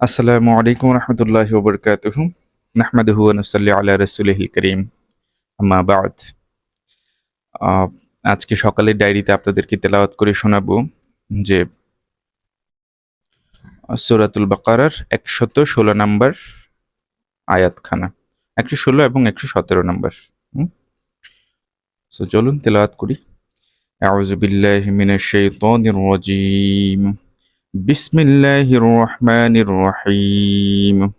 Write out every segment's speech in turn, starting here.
আসসালামু আলাইকুম রহমতুল্লাহি ওবরকাতুহ নাহমাদুহু ওয়া নুসাল্লি আলা রাসূলিহিল কারীম। আম্মা বা'দ। আহ, আজকে সকালের ডায়েরিতে আপনাদেরকে তেলাওয়াত করে শোনাবো যে সূরাতুল বাকারার একশত ষোলো নম্বর আয়াতখানা। একশো ষোলো এবং একশো সতেরো নম্বর। চলুন তেলাওয়াত করি। আউযু বিল্লাহি মিনাশ শাইতানির রাজীম। بسم الله الرحمن الرحيم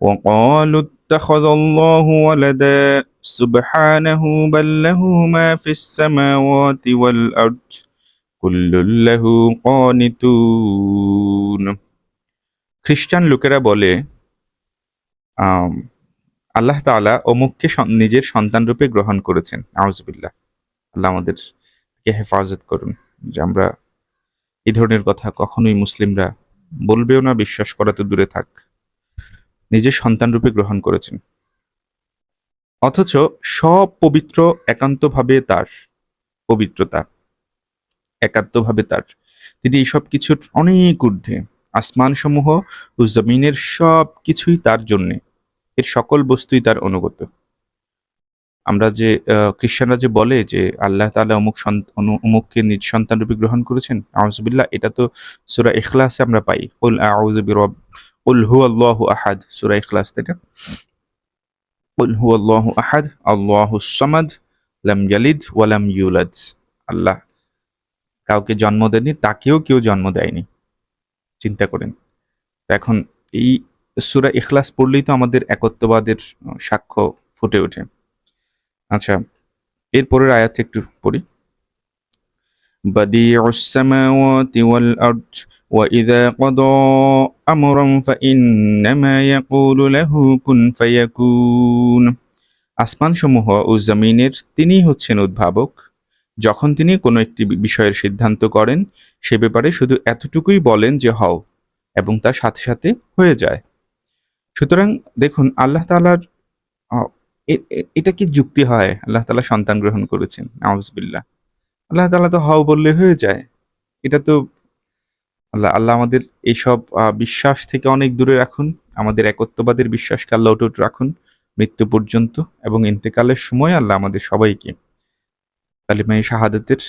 وقالوا اتخذ الله ولدا سبحانه بل له ما في السماوات والأرض كل له قانتون খ্রিস্টান লোকেরা বলে আম, আল্লাহ তাআলা অমুককে সন- নিজের সন্তান রূপে গ্রহণ করেছেন আউজবিল্লাহ আল্লাহ আমাদেরকে হেফাজত করুন যে আমরা এই ধরনের কথা কখনোই মুসলিমরা বলবেও না, বিশ্বাস করা তো দূরে থাক। নিজের সন্তান রূপে গ্রহণ করেছেন। অথচ সব পবিত্র একান্তভাবে তার, পবিত্রতা একান্তভাবে তার। তিনি এইসব কিছুর অনেক ঊর্ধ্বে আসমান সমূহ ও জমিনের সব কিছুই তার জন্যে। এর সকল বস্তুই তার অনুগত। আমরা যে খ্রিস্টানরা যে বলে যে আল্লাহ তাআলা অমুক অমুককে নিজ সন্তান রূপে গ্রহণ করেছেন আউজবিল্লাহ এটা তো সুরা ইখলাসে আমরা পাই। আউযু বিরব, কুল হুয়াল্লাহু আহাদ, সূরা ইখলাস থেকে কুল হুয়াল্লাহু আহাদ আল্লাহুস সামাদ, লাম ইয়ালিদ ওয়া লাম ইউলাদ। আল্লাহ কাউকে জন্ম দেননি, তাকেও কেউ জন্ম দেয়নি। চিন্তা করেন। এখন এই সুরা ইখলাস পড়লেই তো আমাদের একত্ববাদের সাক্ষ্য ফুটে ওঠে। আচ্ছা এরপরের আয়াতটা একটু পড়ি بديع السماوات والأرض وإذا قضى أمرا فإنما يقول له كن فيكون আসমান সমূহ ও জমিনের তিনিই হচ্ছেন উদ্ভাবক যখন তিনি কোনো একটি বি- বিষয়ের সিদ্ধান্ত করেন সে ব্যাপারে শুধু এতটুকুই বলেন যে হও এবং তার সাথে সাথে হয়ে যায় সুতরাং দেখুন আল্লাহ তাআলার আহ, এ- এ- এটা কি যুক্তি হয়? আল্লাহ তালা সন্তান গ্রহণ করেছেন আউজবিল্লাহ আল্লাহ তালা তো হও বললে হয়ে যায়। এটা তো আল্লাহ আল্লাহ আমাদের এইসব বিশ্বাস থেকে অনেক দূরে রাখুন। আমাদের একত্ববাদের বিশ্বাসকে আল্লাহ অটুট রাখুন, মৃত্যু পর্যন্ত এবং ইন্তেকালের সময় আল্লাহ আমাদের সবাইকে কালিমাই শাহাদাতের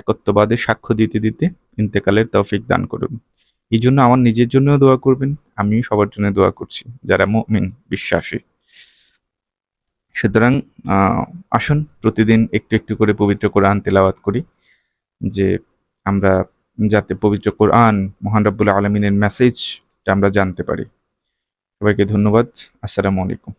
একত্ববাদে সাক্ষ্য দিতে দিতে ইন্তেকালের তৌফিক দান করুন। এই জন্য আমার নিজের জন্যও দোয়া করবেন আমি সবার জন্য দোয়া করছি, যারা মুমিন, বিশ্বাসী। সুতরাং আসুন প্রতিদিন একটু একটু করে পবিত্র কোরআন তেলাওয়াত করি, যে আমরা যাতে পবিত্র কোরআন, মহান রব্বুল আলমিনের মেসেজটা আমরা জানতে পারি। সবাইকে ধন্যবাদ। আসসালামু আলাইকুম।